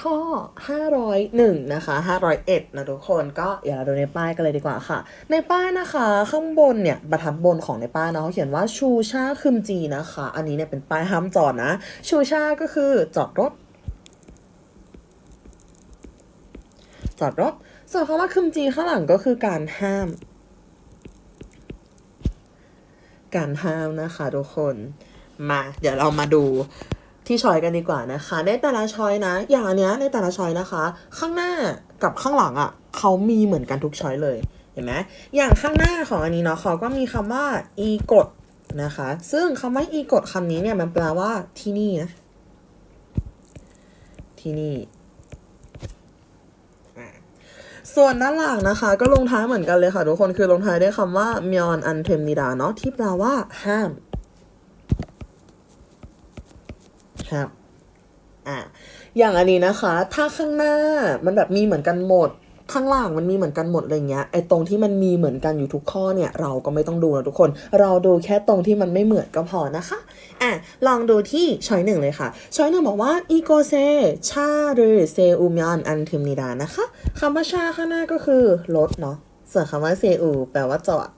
ข้อ 501 นะคะ 501 นะทุกคนก็อย่าเราดูในป้ายกันเลยดีกว่าค่ะ ในป้ายนะคะข้างบนเนี่ยบรรทัดบนของในป้ายเนาะเขาเขียนว่าชูชาคึมจีนะคะ อันนี้เนี่ยเป็นป้ายห้ามจอดนะ ชูชาก็คือจอดรถ จอดรถ ส่วนคำว่าคึมจีข้างหลังก็คือการห้าม การห้ามนะคะทุกคนมา เดี๋ยวเรามาดู ที่ชอยกันดีกว่านะคะ ในแต่ละชอยนะ อย่างอันเนี้ยในแต่ละชอยนะคะ ข้างหน้ากับข้างหลังอะ่ะเขามีเหมือนกันทุกชอยเลยเห็นไหมอย่างข้างหน้าของอันนี้เนาะเขาก็มีคำว่าอีกดนะคะ ซึ่งคำว่าอีกดคำนี้เนี่ยมันแปลว่าที่นี่นะที่นี่ส่วนด้านหลังนะคะ ก็ลงท้ายเหมือนกันเลยค่ะทุกคนคือลงท้ายด้วยคำว่ามยอนอันเทมนิดาเนาะที่แปลว่าห้าม ครับอะอย่างอันนี้นะคะ ถ้าข้างหน้ามันแบบมีเหมือนกันหมด ข้างล่างมันมีเหมือนกันหมดอะไรเงี้ยไอ้ตรงที่มันมีเหมือนกันอยู่ทุกข้อเนี่ย เราก็ไม่ต้องดูนะทุกคน เราดูแค่ตรงที่มันไม่เหมือนก็พอนะคะอะลองดูที่ช้อยหนึ่งเลยค่ะช้อยหนึ่งบอกว่าอีโกเซชาหรือเซอุมยอนอันทิมนิดานะคะคำว่าชาข้างหน้าก็คือรถเนาะส่วนคำว่าเซอูแปลว่าจอด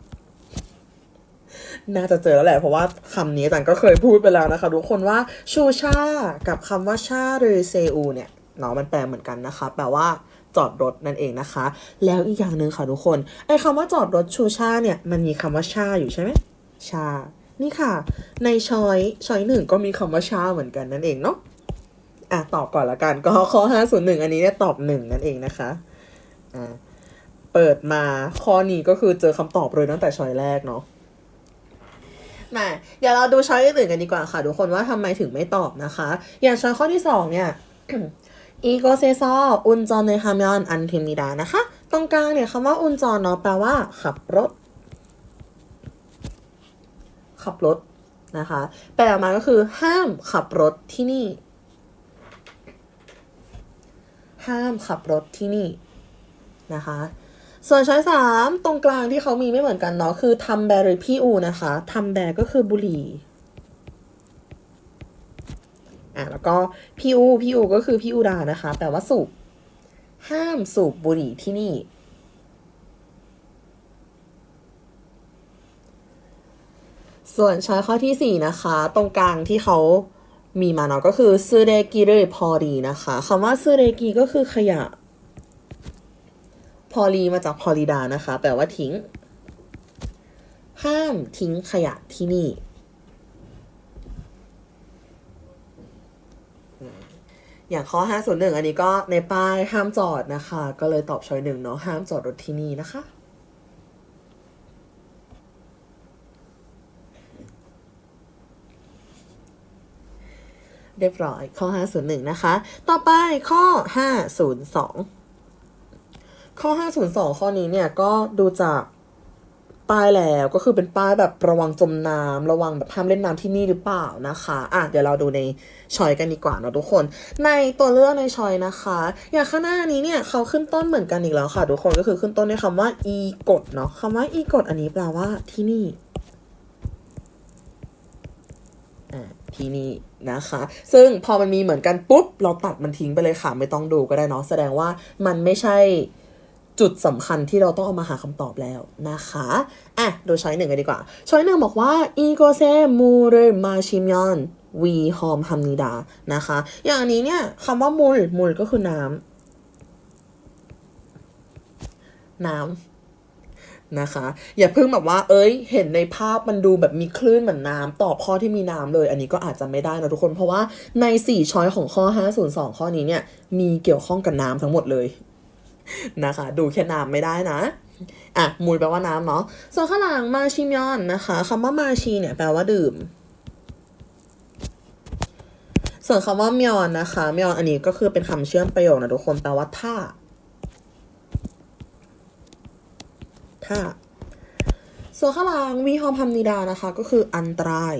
น่าจะเจอแล้วแหละ เพราะว่าคำนี้อาจารย์ก็เคยพูดไปแล้วนะคะ ทุกคนว่าชูชา กับคำว่าชาหรือเซอูเนี่ยเนาะมันแปลเหมือนกันนะคะแปลว่าจอดรถนั่นเองนะคะ แล้วอีกอย่างหนึ่งค่ะทุกคนไอ้คำว่าจอดรถชูชาเนี่ยมันมีคำว่าชาอยู่ใช่ไหมชา นี่ค่ะ ในช้อยช้อยหนึ่งก็มีคำว่าชาเหมือนกันนั่นเองเนาะอะตอบก่อนละกันก็ข้อ501อันนี้เนี่ยตอบหนึ่งนั่นเองนะคะอ่าเปิดมาข้อนี้ก็คือเจอคำตอบเลยตั้งแต่ช้อยแรกเนาะ มาเดี๋ยวเราดูช้อยอื่นกันดีกว่าค่ะ ทุกคนว่าทำไมถึงไม่ตอบนะคะ อย่างช้อยข้อที่สองเนี่ยอีโกเซซออุนจอนในฮามยอนอันทิมิดานะคะ ตรงกลางเนี่ยคำว่าอุนจอนเนาะแปลว่า ขับรถ ขับรถนะคะ แปลออกมาก็คือ ห้ามขับรถที่นี่ ห้ามขับรถที่นี่นะคะ ส่วนช้อยสามตรงกลางที่เขามีไม่เหมือนกันเนาะคือทำแบหรือพี่อูนะคะทำแบร์ก็คือบุหรี่อะแล้วก็พี่อูพี่อูก็คือพี่อูดานะคะแปลว่าสูบห้ามสูบบุหรี่ที่นี่ ส่วนช้อยข้อที่สี่นะคะ ตรงกลางที่เขามีมาเนาะก็คือซูเรกิเรพอดีนะคะคำว่าซูเรกิก็คือขยะ พอลีมาจากพอลีดานะคะ แปลว่าทิ้ง ห้ามทิ้งขยะที่นี่ อย่างข้อ501อันนี้ก็ในป้ายห้ามจอดนะคะ ก็เลยตอบช้อยหนึ่งเนาะห้ามจอดรถที่นี่นะคะเรียบร้อยข้อ 501 นะคะ ต่อไปข้อ 502 ข้อ 502 ข้อนี้เนี่ยก็ดูจากป้ายแล้วก็คือเป็นป้ายแบบระวังจมน้ำระวังแบบห้ามเล่นน้ำที่นี่หรือเปล่านะคะ อะเดี๋ยวเราดูในชอยกันดีกว่าเนาะทุกคน ในตัวเลือกในชอยนะคะ อย่างข้างหน้านี้เนี่ยเขาขึ้นต้นเหมือนกันอีกแล้วค่ะ ทุกคนก็คือขึ้นต้นด้วยคำว่าอีกดเนาะคำว่าอีกดอันนี้แปลว่าที่นี่อ่าที่นี่นะคะ ซึ่งพอมันมีเหมือนกันปุ๊บเราตัดมันทิ้งไปเลยค่ะไม่ต้องดูก็ได้เนาะแสดงว่ามันไม่ใช่ จุดสำคัญที่เราต้องเอามาหาคำตอบแล้วนะคะอะดูช้อยหนึ่งกันดีกว่า ช้อยหนึ่งบอกว่าอีโกเซมูเรมาชิมยอนวีฮอมฮัมนิดานะคะ อย่างนนี้เนี่ยคำว่ามูลมูลก็คือน้ำน้ำนะคะ อย่าเพิ่งแบบว่า เอ้ย เห็นในภาพมันดูแบบมีคลื่นเหมือนน้ำตอบข้อที่มีน้ำเลย อันนี้ก็อาจจะไม่ได้นะทุกคนเพราะว่าใน 4 ช้อยของข้อ 502 ข้อนี้เนี่ย มีเกี่ยวข้องกับน้ำทั้งหมดเลย นะคะ ดูแค่น้ำไม่ได้นะอะมูลแปลว่าน้ำเนาะส่วนข้างหลังมาชิมยอนนะคะคำว่ามาชีเนี่ยแปลว่าดื่ม ส่วนคำว่ามยอนนะคะมยอนอันนี้ก็คือเป็นคำเชื่อมประโยคนะทุกคนแปลว่าถ้าถ้าส่วนข้างหลังวีฮอมพัมนิดานะคะ ก็คืออันตราย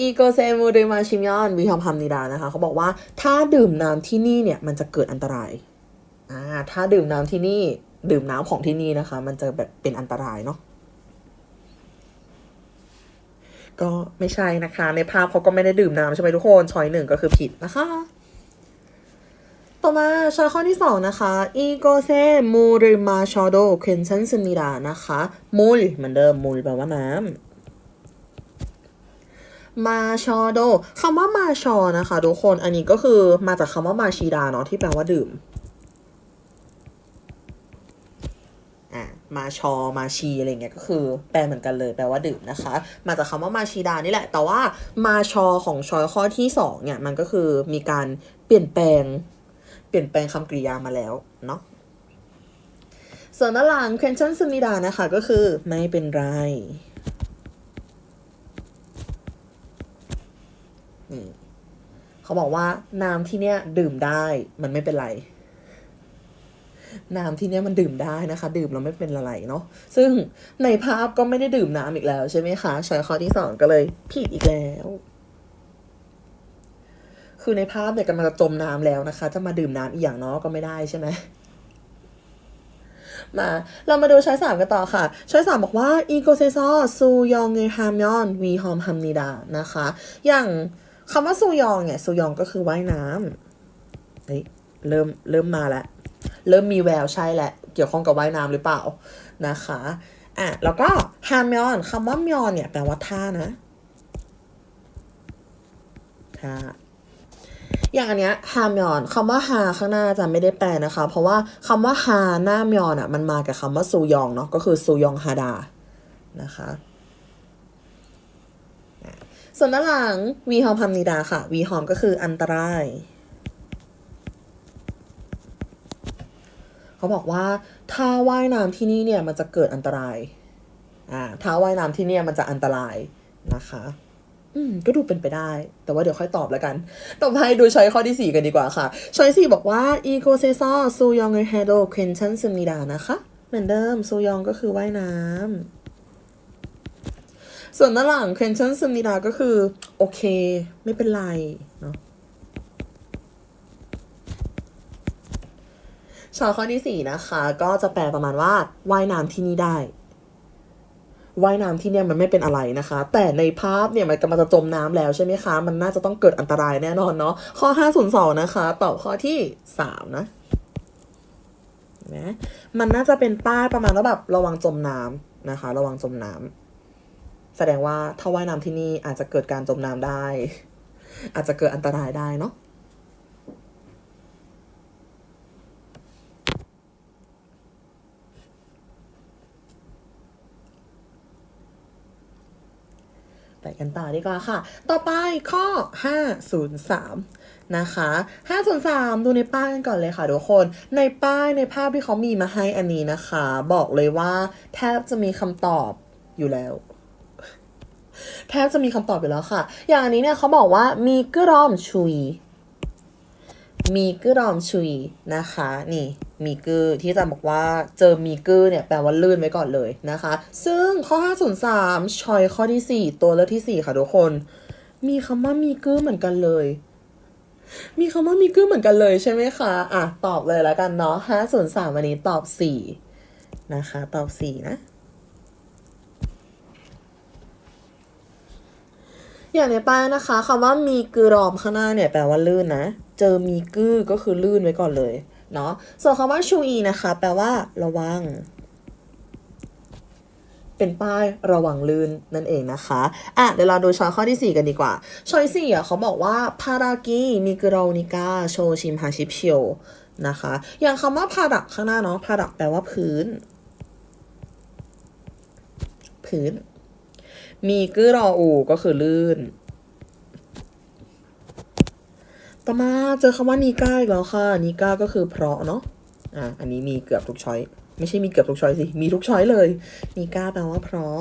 อีโกเซมูริมาชิมยอนวีฮอมพัมนิดานะคะเขาบอกว่าถ้าดื่มน้ำที่นี่เนี่ยมันจะเกิดอันตรายอ่าถ้าดื่มน้ำที่นี่ดื่มน้ำของที่นี่นะคะ มันจะแบบเป็นอันตรายเนาะก็ไม่ใช่นะคะ ในภาพเขาก็ไม่ได้ดื่มน้ำใช่ไหมทุกคนช้อยหนึ่งก็คือผิดนะคะ ต่อมาช้อยข้อที่สองนะคะอีโกเซมูริมาชอโดเควนชันสนิดานะคะมูลเหมือนเดิมมูลแปลว่าน้ำ มาชอโดคำว่ามาชอนะคะ ทุกคนอันนี้ก็คือมาจากคำว่ามาชีดาเนาะที่แปลว่าดื่มอะมาชอมาชีอะไรเงี้ยก็คือแปลเหมือนกันเลยแปลว่าดื่มนะคะ มาจากคำว่ามาชีดานี่แหละ แต่ว่ามาชอของชอยข้อที่สองเนี่ยมันก็คือมีการเปลี่ยนแปลง เปลี่ยนแปลงคำกริยามาแล้วเนาะส่วนด้านหลัง question สมิดานะคะก็คือไม่เป็นไร เขาบอกว่าน้ำที่เนี้ยดื่มได้มันไม่เป็นไร น้ำที่เนี้ยมันดื่มได้นะคะ ดื่มแล้วไม่เป็นอะไรเนาะซึ่งในภาพก็ไม่ได้ดื่มน้ำอีกแล้วใช่ไหมคะชอยข้อที่สองก็เลยผิดอีกแล้ว คือในภาพเนี่ยกำลังจะจมน้ำแล้วนะคะ จะมาดื่มน้ำอีกอย่างเนาะก็ไม่ได้ใช่ไหมมาเรามาดูช้อยสามกันต่อค่ะ ช้อยสามบอกว่าอีโกเซซอซูยองเงฮามยอนวีฮอมฮัมนิดานะคะ อย่าง คำว่าซูยองเนี่ยซูยองก็คือว่ายน้ำเฮ้ยเริ่มเริ่มมาแล้ว เริ่มมีแววใช่แหละ เกี่ยวข้องกับว่ายน้ำหรือเปล่านะคะอะแล้วก็ฮามยอนคำว่ามยอนเนี่ยแปลว่าท่านะท่าอย่างอันเนี้ยฮามยอนคำว่าฮาข้างหน้าจะไม่ได้แปลนะคะ เพราะว่าคำว่าฮาหน้ามยอนอะมันมากับคำว่าซูยองเนาะก็คือซูยองฮาดานะคะอะ ส่วนด้านหลังวีฮอมฮัมนิดาค่ะวีฮอมก็คืออันตราย เขาบอกว่าถ้าว่ายน้ำที่นี่เนี่ยมันจะเกิดอันตราย อ่า ถ้าว่ายน้ำที่เนี่ยมันจะอันตรายนะคะ อืม ก็ดูเป็นไปได้ แต่ว่าเดี๋ยวค่อยตอบแล้วกัน ต่อไปดูช้อยข้อที่สี่กันดีกว่าค่ะ ช้อยสี่บอกว่าอีโกเซซอซูยองเฮโดเควนชันซึมิดานะคะ เหมือนเดิมซูยองก็คือว่ายน้ำ ส่วนด้านหลังเควนชันซึมิดาก็คือ โอเค ไม่เป็นไรเนาะชอยข้อที่สี่นะคะ ก็จะแปลประมาณว่าว่ายน้ำที่นี่ได้ว่ายน้ำที่เนี่ยมันไม่เป็นอะไรนะคะ แต่ในภาพเนี่ยมันกำลังจะจมน้ำแล้วใช่ไหมคะ มันน่าจะต้องเกิดอันตรายแน่นอนเนาะข้อ 502 นะคะ ตอบข้อที่ 3 นะนไหมมันน่าจะเป็นป้ายประมาณว่าแบบระวังจมน้ำนะคะ ระวังจมน้ำ แสดงว่าถ้าว่ายน้ำที่นี่อาจจะเกิดการจมน้ำได้ อาจจะเกิดอันตรายได้เนาะไปกันต่อดีกว่าค่ะ ต่อไปข้อ 503 นะคะ 503 ดูในป้ายกันก่อนเลยค่ะทุกคน ในป้ายในภาพที่เขามีมาให้อันนี้นะคะ บอกเลยว่าแทบจะมีคำตอบอยู่แล้ว แทบจะมีคำตอบอยู่แล้วค่ะ อย่างอันนี้เนี่ยเขาบอกว่ามีกรอมชุย มีกึรอมชุยนะคะ นี่มีกึที่จะบอกว่าเจอมีกึเนี่ยแปลว่าลื่นไว้ก่อนเลยนะคะ ซึ่งข้อ 503ชอยข้อที่ 4 ตัวเลือกที่ 4 ค่ะทุกคน มีคำว่ามีกึเหมือนกันเลย มีคำว่ามีกึเหมือนกันเลยใช่ไหมคะอะตอบเลยแล้วกันเนาะ503วันนี้ตอบ 4 นะคะ ตอบ 4 นะ อย่างในป้ายนะคะคำว่ามีกือรอมข้างหน้าเนี่ยแปลว่าลื่นนะ เจอมีกือก็คือลื่นไว้ก่อนเลยเนาะส่วนคำว่าชูอีนะคะ แปลว่าระวัง เป็นป้ายระวังลื่นนั่นเองนะคะอะเดี๋ยวเราดูช้อยข้อที่ 4 กันดีกว่าช้อยสี่อะเขาบอกว่าพารากีมีกรอนิกาโชชิมฮาชิเพียวนะคะ อย่างคำว่าพาดักข้างหน้าเนาะพาดักแปลว่าพื้น พื้น มีกึรออูก็คือลื่น ต่อมาเจอคำว่านิก้าอีกแล้วค่ะนิก้าก็คือเพราะเนาะอะอันนี้มีเกือบทุกช้อยไม่ใช่มีเกือบทุกช้อยสิ มีทุกช้อยเลยนิก้าแปลว่าเพราะ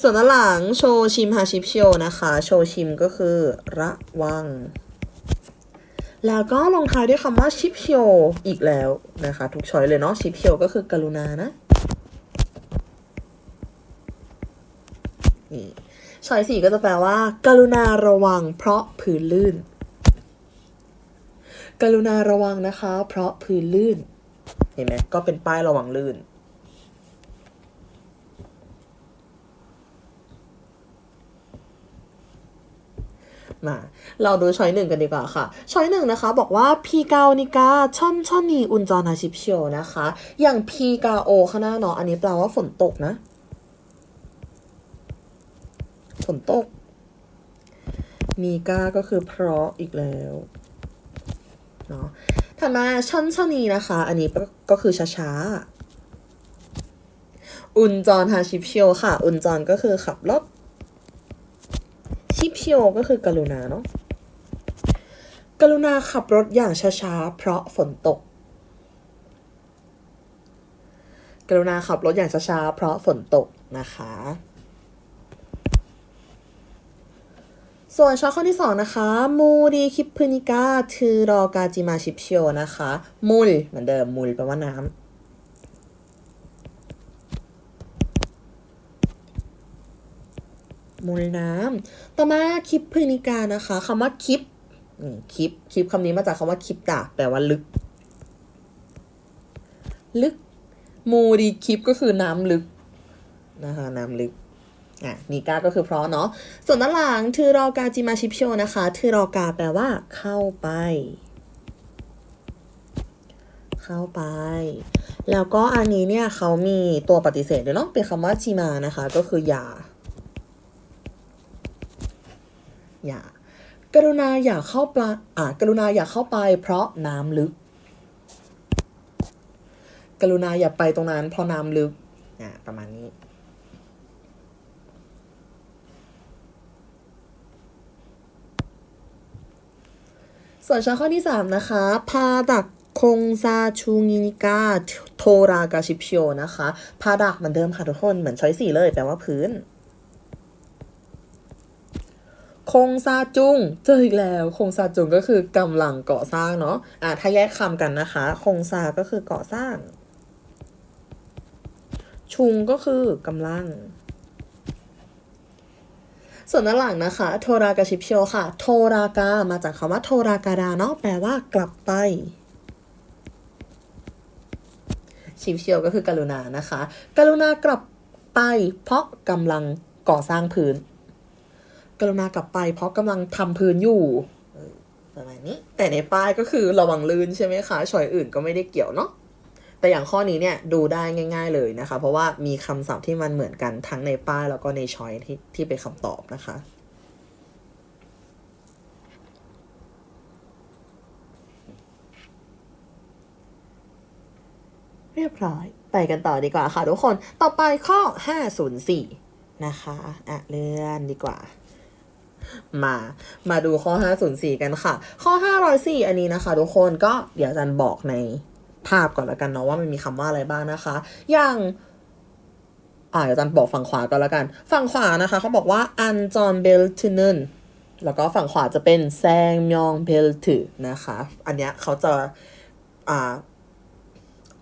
ส่วนด้านหลังโชชิมฮาชิปเชียวนะคะ โชชิมก็คือ ระวัง แล้วก็ลงท้ายด้วยคำว่าชิปเชียวอีกแล้วนะคะ ทุกช้อยเลยเนาะชิปเชียวก็คือกรุณานะ นี้ชอยสี่ก็จะแปลว่าการุณาระวังเพราะผืนลื่นการุณาระวังนะคะ เพราะผืนลื่น เห็นไหมก็เป็นป้ายระวังลื่น มาเราดูช้อยหนึ่งกันดีกว่าค่ะ ช้อยหนึ่งนะคะ บอกว่าพีเกานิกาช่อมช่อมีอุนจานาชิปเชียวนะคะ อย่างพีกาโอข้างหน้าเนาะอันนี้แปลว่าฝนตกนะ ฝนตก มีก้าก็คือเพราะอีกแล้วเนาะถัดมาช่อนช่อนนีนะคะ อันนี้ก็คือช้าๆ อุนจอนฮาชิปเชียวค่ะ อุนจอนก็คือขับรถชิปเชียวก็คือกรุณาเนาะกรุณาขับรถอย่างช้าๆ เพราะฝนตก กรุณาขับรถอย่างช้าๆ เพราะฝนตกนะคะ ส่วนช้อยข้อที่สองนะคะ มูดีคิปพนิกาทือรอกาจิมาชิปเชียวนะคะ มูลเหมือนเดิมมูลแปลว่าน้ำมูลน้ำต่อมาคลิปพนิกานะคะคำว่าคลิปคลิป คลิปคำนี้มาจากคำว่าคลิปดาแปลว่าลึก ลึก มูดีคลิปก็คือน้ำลึกนะคะ น้ำลึก อะนีกาก็คือเพราะเนาะส่วนด้านหลังทือรอกาจิมาชิปโชนะคะทือรอกาแปลว่าเข้าไป เข้าไป แล้วก็อันนี้เนี่ยเขามีตัวปฏิเสธด้วยเนาะเป็นคำว่าจิมานะคะ ก็คืออย่าอย่ากรุณาอย่าเข้าปลาอ่ากรุณาอย่าเข้าไป เพราะน้ำลึก กรุณาอย่าไปตรงนั้นเพราะน้ำลึกอ่าประมาณนี้ ส่วนช้อยข้อที่ 3 นะคะพาดักคงซาชูงินิกาโทรากาชิปเชียนะคะพาดักเหมือนเดิมค่ะทุกคนเหมือนช้อยสี่เลยแปลว่าพื้น คงซาจุง เจออีกแล้ว คงซาจุงก็คือกำลังก่อสร้างเนาะอ่าถ้าแยกคำกันนะคะ คงซาก็คือก่อสร้าง ชุงก็คือกำลัง ส่วนด้านหลังนะคะโทรากาชิปเชียวค่ะ โทรากามาจากคำว่าโทรากาดาเนาะแปลว่ากลับไปชิปเชียวก็คือกรุณานะคะ กรุณากลับไป เพราะกำลังก่อสร้างพื้น กรุณากลับไป เพราะกำลังทำพื้นอยู่ประมาณนี้ แต่ในป้ายก็คือระวังลื่นใช่ไหมคะชอยอื่นก็ไม่ได้เกี่ยวเนาะ แต่อย่างข้อนี้เนี่ยดูได้ง่าย ๆเลยนะคะ เพราะว่ามีคำศัพท์ที่มันเหมือนกันทั้งในป้ายแล้วก็ในช้อยที่ที่เป็นคำตอบนะคะเรียบร้อย ไปกันต่อดีกว่าค่ะทุกคน ต่อไปข้อ 504 นะคะ อะ เลื่อนดีกว่า มา มาดูข้อ 504 กันค่ะ ข้อ 504 อันนี้นะคะ ทุกคนก็เดี๋ยวจันบอกใน ภาพก่อนแล้วกันเนาะว่ามันมีคำว่าอะไรบ้างนะคะ อย่างอ่าเดี๋ยวอาจันบอกฝั่งขวาก่อนแล้วกัน ฝั่งขวานะคะเขาบอกว่าอันจอนเบลทูนนแล้วก็ฝั่งขวาจะเป็นแซงมยองเบลทูนะคะ อันเนี้ยเขาจะ อ่า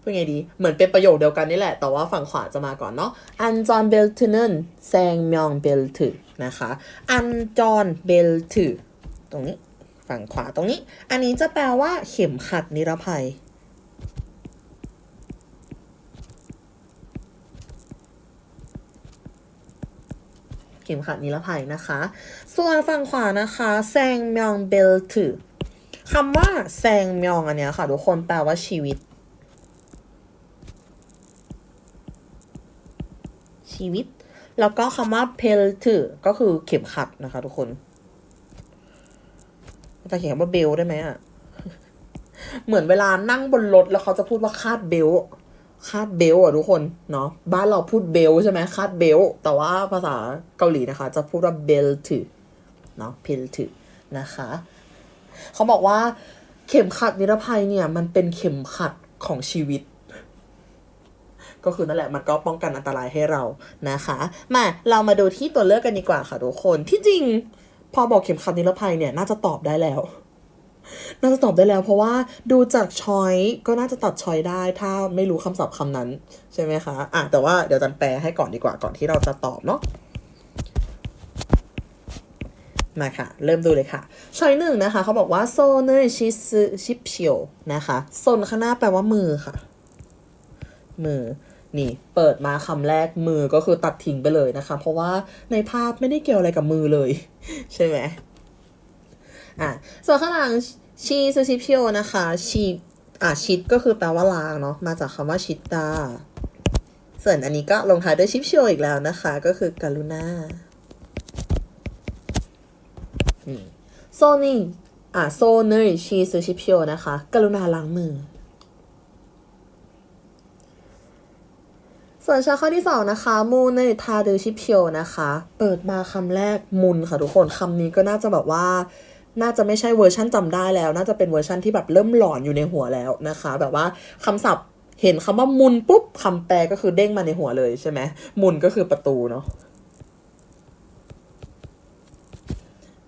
เป็นไงดี เหมือนเป็นประโยคเดียวกันนี่แหละ แต่ว่าฝั่งขวาจะมาก่อนเนาะ อันจอนเบลทูนนแซงมยองเบลทูนะคะ อันจอนเบลทูตรงนี้ ฝั่งขวาตรงนี้ อันนี้จะแปลว่าเข็มขัดนิรภัย เข็มขัดนิรภัยนะคะ ส่วนฝั่งขวานะคะแซงมยองเบลทูคำว่าแซงมยองอันเนี้ยค่ะทุกคนแปลว่าชีวิต ชีวิต แล้วก็คำว่าเพลถือก็คือเข็มขัดนะคะทุกคนจะเขียนคำว่าเบลได้ไหมอะ เหมือนเวลานั่งบนรถแล้วเขาจะพูดว่าคาดเบล คาดเบลอะทุกคนเนาะบ้านเราพูดเบลใช่ไหมคาดเบลแต่ว่าภาษาเกาหลีนะคะ จะพูดว่าเบลถือเนาะเพลถือนะคะ เขาบอกว่าเข็มขัดนิรภัยเนี่ย มันเป็นเข็มขัดของชีวิต ก็คือนั่นแหละมันก็ป้องกันอันตรายให้เรานะคะ มาเรามาดูที่ตัวเลือกกันดีกว่าค่ะทุกคนที่จริง พอบอกเข็มขัดนิรภัยเนี่ย น่าจะตอบได้แล้ว น่าจะตอบได้แล้ว เพราะว่าดูจากช้อยก็น่าจะตัดช้อยได้ ถ้าไม่รู้คำศัพท์คำนั้น ใช่ไหมคะอะแต่ว่าเดี๋ยวจันแปลให้ก่อนดีกว่าก่อนที่เราจะตอบเนาะมาค่ะ เริ่มดูเลยค่ะ ช้อยหนึ่งนะคะ เขาบอกว่าโซเนชิซชิปเชียวนะคะโซนข้างหน้าแปลว่ามือค่ะ มือนี่ เปิดมาคำแรกมือก็คือตัดทิ้งไปเลยนะคะ เพราะว่าในภาพไม่ได้เกี่ยวอะไรกับมือเลย ใช่ไหม อะส่วนข้างหลังชีซูชิพิโอนะคะชีอะชิดก็คือแปลว่าล้างเนาะมาจากคำว่าชิดตาส่วนอันนี้ก็ลงท้ายด้วยชิปโชอีกแล้วนะคะ ก็คือกรุณาโซนี่อะโซเนยชีซูชิพิโอนะคะ กรุณาล้างมือ ส่วนชาข้อที่สองนะคะมูเนยทาเดชิพิโอนะคะ เปิดมาคำแรกมุนค่ะทุกคนคำนี้ก็น่าจะแบบว่า น่าจะไม่ใช่เวอร์ชั่นจำได้แล้ว น่าจะเป็นเวอร์ชั่นที่แบบเริ่มหลอนอยู่ในหัวแล้วนะคะ แบบว่าคำศัพท์เห็นคำว่ามุนปุ๊บคำแปลก็คือเด้งมาในหัวเลยใช่ไหมมุนก็คือประตูเนาะ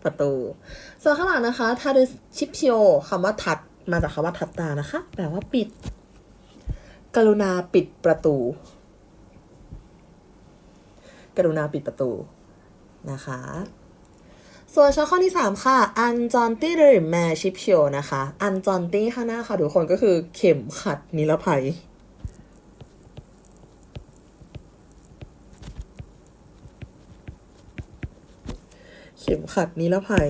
ประตูส่วนข้างหลังนะคะทาเดชิปพิโอคำว่าทัดมาจากคำว่าทัดตานะคะ แปลว่าปิด กรุณาปิดประตู กรุณาปิดประตูนะคะ ส่วนช้อยข้อที่ 3 ค่ะ อันจอนตี้หรือแมชิปโชนะคะ อันจอนตี้ข้างหน้าค่ะทุกคนก็คือเข็มขัดนิรภัยเข็มขัดนิรภัย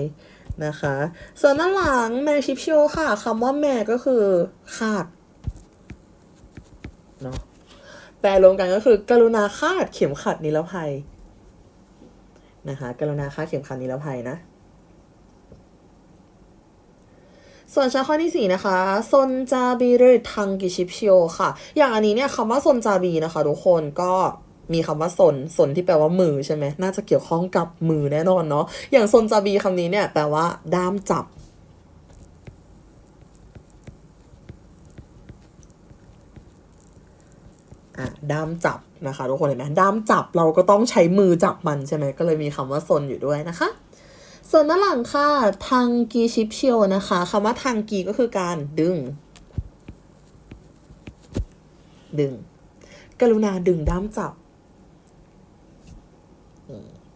นะคะ ส่วนด้านหลังแมชิปโชค่ะคำว่าแม่ก็คือคาดเนาะแปลรวมกันก็คือ กรุณาคาดเข็มขัดนิรภัย นะคะกรุณาคาดเข็มขัดนิรภัยนะส่วนชาข้อที่ 4 นะคะซนจาบีหรือทังกิชิพิโอค่ะ อย่างอันนี้เนี่ยคำว่าซนจาบีนะคะทุกคนก็มีคำว่าสนสนที่แปลว่ามือใช่ไหมน่าจะเกี่ยวข้องกับมือแน่นอนเนาะอย่างซนจาบีคำนี้เนี่ยแปลว่าด้ามจับ อะด้ามจับนะคะทุกคนเห็นไหมด้ามจับเราก็ต้องใช้มือจับมันใช่ไหมก็เลยมีคำว่าซนอยู่ด้วยนะคะ ส่วนด้านหลังค่ะทังกีชิปเชียวนะคะคำว่าทังกีก็คือการดึง ดึง กรุณาดึงด้ามจับ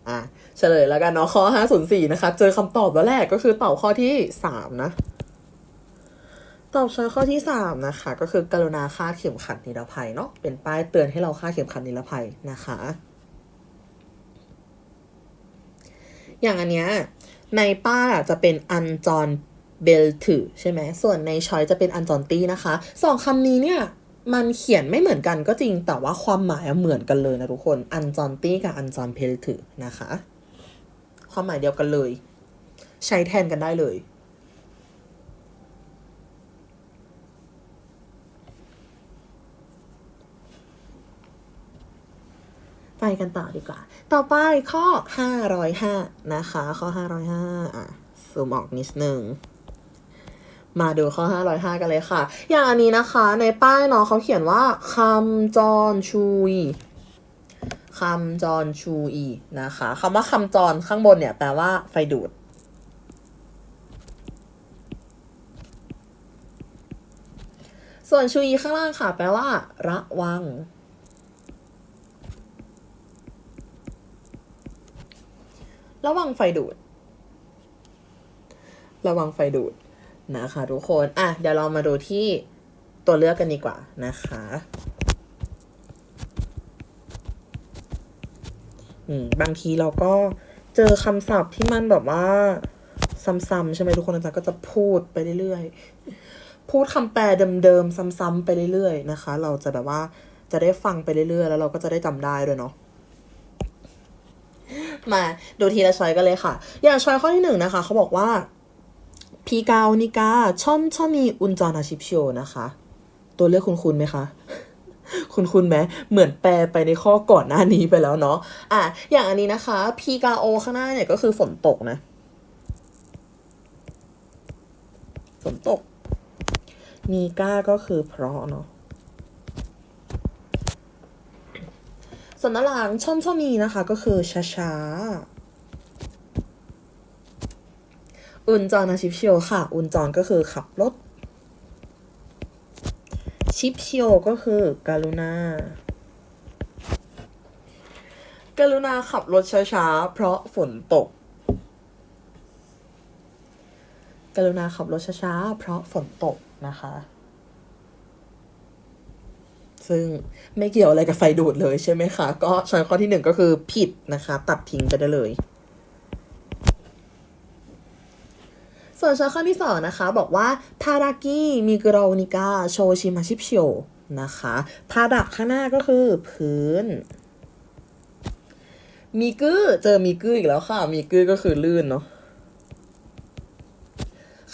อะเฉลยแล้วกันเนาะข้อ 504 นะคะ เจอคำตอบแล้วแหละก็คือตอบข้อที่ 3 นะ ตอบช้อยข้อที่ 3 นะคะ ก็คือกรุณาคาดเข็มขัดนิรภัยเนาะเป็นป้ายเตือนให้เราคาดเข็มขัดนิรภัยนะคะ อย่างอันเนี้ยในป้าจะเป็นอันจอนเบลถือใช่ไหมส่วนในชอยจะเป็นอันจอนตี้นะคะสองคำนี้เนี่ยมันเขียนไม่เหมือนกันก็จริงแต่ว่าความหมายเหมือนกันเลยนะทุกคนอันจอนตี้กับอันจอนเพลถือนะคะ ความหมายเดียวกันเลย ใช้แทนกันได้เลย ไปกันต่อดีกว่า ต่อไปข้อ 505 นะคะ ข้อ 505อะซูมออกนิดนึงมาดูข้อ 505 กันเลยค่ะ อย่างอันนี้นะคะ ในป้ายเนาะเขาเขียนว่าคำจรชูอีคำจรชูอีนะคะคำว่าคำจรข้างบนเนี่ยแปลว่าไฟดูด ส่วนชูอีข้างล่างค่ะ แปลว่า ระวัง ระวังไฟดูด ระวังไฟดูดนะคะทุกคน อะ เดี๋ยวเรามาดูที่ตัวเลือกกันดีกว่านะคะ อืม บางทีเราก็เจอคำศัพท์ที่มันแบบว่า ซ้ำๆใช่ไหมทุกคนอาจารย์ก็จะพูดไปเรื่อยๆ พูดคำแปลเดิมๆ ซ้ำๆไปเรื่อยๆ นะคะ เราจะแบบว่าจะได้ฟังไปเรื่อยๆ แล้วเราก็จะได้จำได้ด้วยเนาะ มาดูทีละช้อยกันเลยค่ะ อย่างช้อยข้อที่หนึ่งนะคะเขาบอกว่าพีกาวนิกาช่อนช่อนีอุนจอนาชิปโชนะคะ ตัวเลือกคุณคุณไหมคะคุณคุณไหมเหมือนแปลไปในข้อก่อนหน้านี้ไปแล้วเนาะอะอย่างอันนี้นะคะพีกาโอข้างหน้าเนี่ยก็คือฝนตกนะ ฝนตกนีกาก็คือเพราะเนาะ ส่วนด้านหลังช่อนช่อนีนะคะก็คือช้าช้าอุนจอนะชิปเชียวค่ะ อุนจอนก็คือขับรถ ชิปเชียวก็คือการุณาการุณาขับรถช้าๆ เพราะฝนตกกรุณาขับรถช้าๆ เพราะฝนตกนะคะ ซึ่งไม่เกี่ยวอะไรกับไฟดูดเลยใช่ไหมคะ ก็ช้อยข้อที่หนึ่งก็คือผิดนะคะ ตัดทิ้งไปได้เลย ส่วนช้อยข้อที่สองนะคะ บอกว่าทารากิมิกรอนิกาโชชิมาชิปโชนะคะทาดักข้างหน้าก็คือพื้นมีกื้อเจอมีกื้ออีกแล้วค่ะ มีกื้อก็คือลื่นเนาะ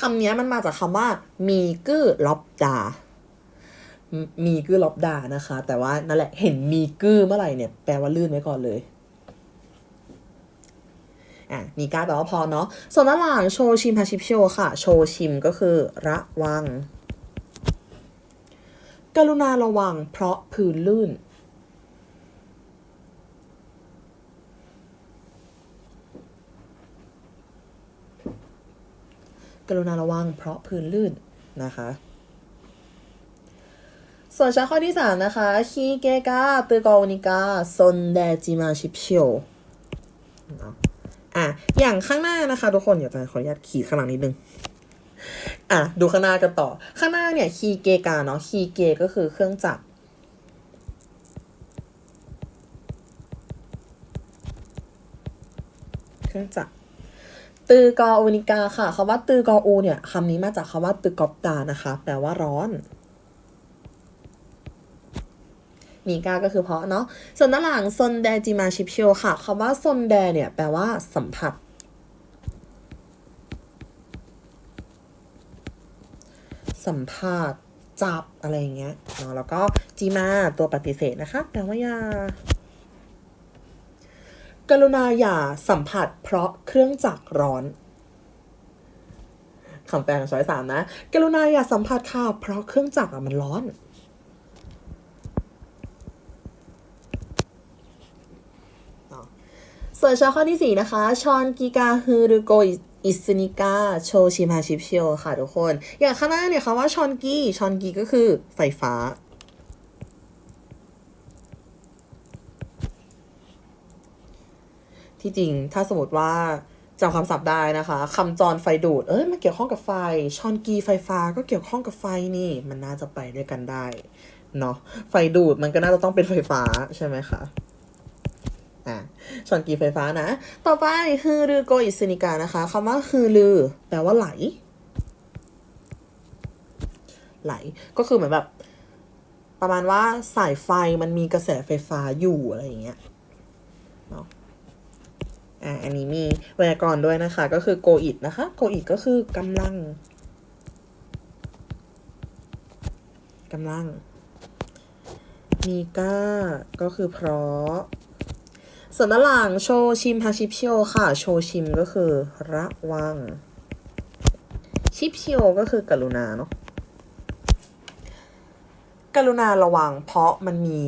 คำนี้มันมาจากคำว่า มีกื้อล็อบดา มีกื้อล็อบดานะคะ แต่ว่านั่นแหละเห็นมีกื้อเมื่อไหร่เนี่ยแปลว่าลื่นไว้ก่อนเลยอะมีการแปลว่าพอเนาะส่วนด้านหลังโชชิมฮาชิปโชค่ะ โชชิมก็คือระวัง กรุณาระวังเพราะพื้นลื่นกรุณาระวังเพราะพื้นลื่นนะคะ ส่วนชั้นข้อที่สามนะคะคีเกกาตือกอนิกาซนเดจิมาชิปเชียวอะ อย่างข้างหน้านะคะทุกคนเดี๋ยวจะขออนุญาตขีดข้างหลังนิดนึง อะ ดูข้างหน้ากันต่อ ข้างหน้าเนี่ยคีเกกาเนาะคีเกก็คือเครื่องจักรเครื่องจักรตือกออูนิกาค่ะคำว่าตือกออูเนี่ยคำนี้มาจากคำว่าตือกอบตานะคะ แปลว่าร้อน มีกาก็คือเพราะเนาะส่วนด้านหลังซนแดจิมาชิปเชียวค่ะคำว่าซนแดเนี่ยแปลว่าสัมผัสสัมผัสจับอะไรอย่างเงี้ยเนาะแล้วก็จีมาตัวปฏิเสธนะคะแปลว่าอย่ากรุณาอย่าสัมผัสเพราะเครื่องจักรร้อนคำแปลของช้อยสามนะ กรุณาอย่าสัมผัสค่ะเพราะเครื่องจักรมันร้อน ส่วนชอข้อที่สี่นะคะชอนกิกาฮือรุโกอิสนิกาโชชิมาชิปเชียวค่ะทุกคน อย่างข้างหน้าเนี่ยคำว่าชอนกีชอนกีก็คือไฟฟ้า ที่จริงถ้าสมมติว่าจำคำศัพท์ได้นะคะคำจรไฟดูด เอ้ยมันเกี่ยวข้องกับไฟ ชอนกีไฟฟ้าก็เกี่ยวข้องกับไฟนี่ มันน่าจะไปด้วยกันได้เนาะไฟดูดมันก็น่าจะต้องเป็นไฟฟ้าใช่ไหมคะ อะชอนกีไฟฟ้านะ ต่อไปฮือรือโกอิสนิกานะคะคำว่าฮือรือ แปลว่าไหล ไหล ก็คือเหมือนแบบ ประมาณว่าสายไฟมันมีกระแสไฟฟ้าอยู่อะไรอย่างเงี้ยเนาะอะอันนี้มีไวยากรณ์ด้วยนะคะ ก็คือโกอิดนะคะ โกอิดก็คือกำลังกำลัง มีก้า ก็คือเพราะ ส่วนด้านหลังโชชิมฮาชิปเชียวค่ะ โชชิมก็คือระวัง ชิปเชียวก็คือกรุณาเนาะกรุณาระวัง เพราะมันมี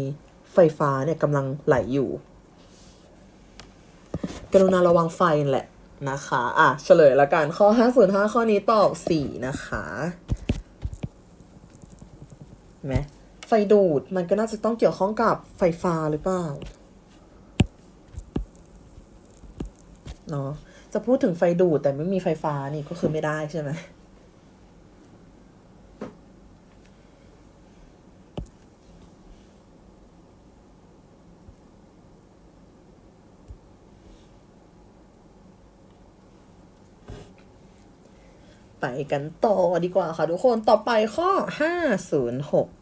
ไฟฟ้าเนี่ยกำลังไหลอยู่ กรุณาระวังไฟแหละนะคะ อะ เฉลยละกัน ข้อ 505 ข้อนี้ตอบ 4 นะคะเห็นไหมไฟดูดมันก็น่าจะต้องเกี่ยวข้องกับไฟฟ้าหรือเปล่า เนาะจะพูดถึงไฟดูดแต่ไม่มีไฟฟ้านี่ก็คือไม่ได้ใช่ไหมไปกันต่อดีกว่าค่ะทุกคนต่อไปข้อ 506